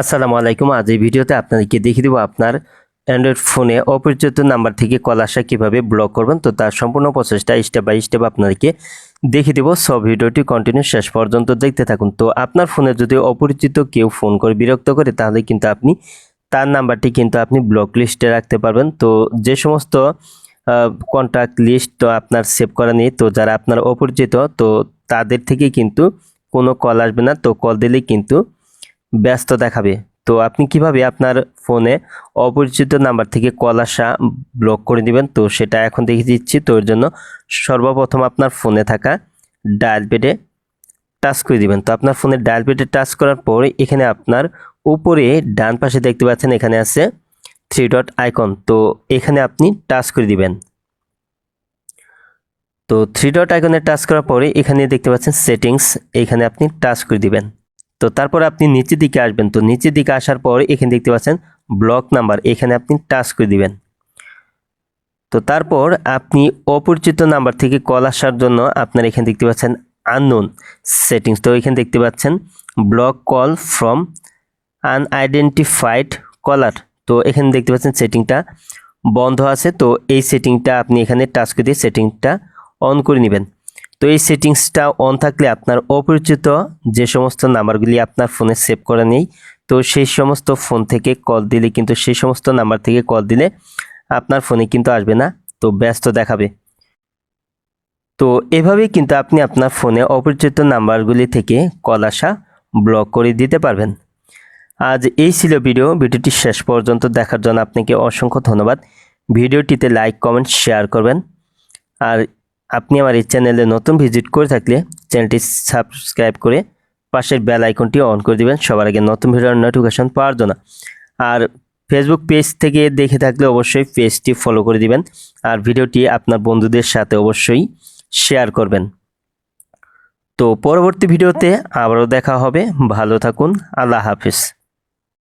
আসসালামু আলাইকুম। আজ এই ভিডিওতে আপনাদেরকে দেখিয়ে দেবো আপনার অ্যান্ড্রয়েড ফোনে অপরিচিত নাম্বার থেকে কল আসা কীভাবে ব্লক করবেন। তো তার সম্পূর্ণ প্রসেসটা স্টেপ বাই স্টেপ আপনাদেরকে দেখিয়ে দেবো। সব ভিডিওটি কন্টিনিউ শেষ পর্যন্ত দেখতে থাকুন। তো আপনার ফোনে যদি অপরিচিত কেউ ফোন করে, বিরক্ত করে, তাহলে কিন্তু আপনি তার নাম্বারটি কিন্তু আপনি ব্লক লিস্টে রাখতে পারবেন। তো যে সমস্ত কন্ট্যাক্ট লিস্ট তো আপনার সেভ করা নেই, তো যারা আপনার অপরিচিত, তো তাদের থেকে কিন্তু কোনো কল আসবে না। তো কল দিলেই কিন্তু ব্যস্ত দেখাবে। তো আপনি কীভাবে আপনার ফোনে অপরিচিত নাম্বার থেকে কল আসা ব্লক করে দিবেন? তো সেটা এখন দেখিয়ে দিচ্ছি। তো এর জন্য সর্বপ্রথম আপনার ফোনে থাকা ডায়াল পেডে টাচ করে দিবেন। তো আপনার ফোনের ডায়াল পেডে টাচ করার পর এখানে আপনার উপরে ডান পাশে দেখতে পাচ্ছেন এখানে আছে থ্রি ডট আইকন। তো এখানে আপনি টাচ করে দিবেন। তো থ্রি ডট আইকনে টাচ করার পরে এখানে দেখতে পাচ্ছেন সেটিংস। এখানে আপনি টাচ করে দিবেন। তো তারপর আপনি নিচের দিকে আসবেন। তো নিচের দিকে আসার পর এখানে দেখতে পাচ্ছেন ব্লক নাম্বার এখানে আপনি টাচ করে দিবেন। তো তারপর আপনি অপরিচিত নাম্বার থেকে কল আসার জন্য আপনার এখানে দেখতে পাচ্ছেন আননোন সেটিংস তো এখানে দেখতে পাচ্ছেন block call from unidentified caller তো এখানে দেখতে পাচ্ছেন সেটিংটা বন্ধ আছে। তো এই সেটিংটা আপনি এখানে টাচ করে দিয়ে সেটিংটা অন করে নেবেন। তো এই সেটিংসটা অন থাকলে আপনার অপরিচিত যে সমস্ত নাম্বারগুলি আপনার ফোনে সেভ করা নেই, তো সেই সমস্ত ফোন থেকে কল দিলে কিন্তু সেই সমস্ত নাম্বার থেকে কল দিলে আপনার ফোনে কিন্তু আসবে না, তো ব্যস্ত দেখাবে। তো এভাবেই কিন্তু আপনি আপনার ফোনে অপরিচিত নাম্বারগুলি থেকে কল আসা ব্লক করে দিতে পারবেন। আজ এই ছিল ভিডিও ভিডিওটি শেষ পর্যন্ত দেখার জন্য আপনাকে অসংখ্য ধন্যবাদ। ভিডিওটিতে লাইক কমেন্ট শেয়ার করবেন। আর আপনি আমার এই চ্যানেলে নতুন ভিজিট করে থাকলে চ্যানেলটি সাবস্ক্রাইব করে পাশের বেল আইকনটি অন করে দিবেন। সবার আগে নতুন ভিডিওর নোটিফিকেশন পাওয়ার জন্য। আর ফেসবুক পেজ থেকে দেখে থাকলে অবশ্যই পেজটি ফলো করে দিবেন। আর ভিডিওটি আপনার বন্ধুদের সাথে অবশ্যই শেয়ার করবেন। তো পরবর্তী ভিডিওতে আবারও দেখা হবে। ভালো থাকুন। আল্লাহ হাফিজ।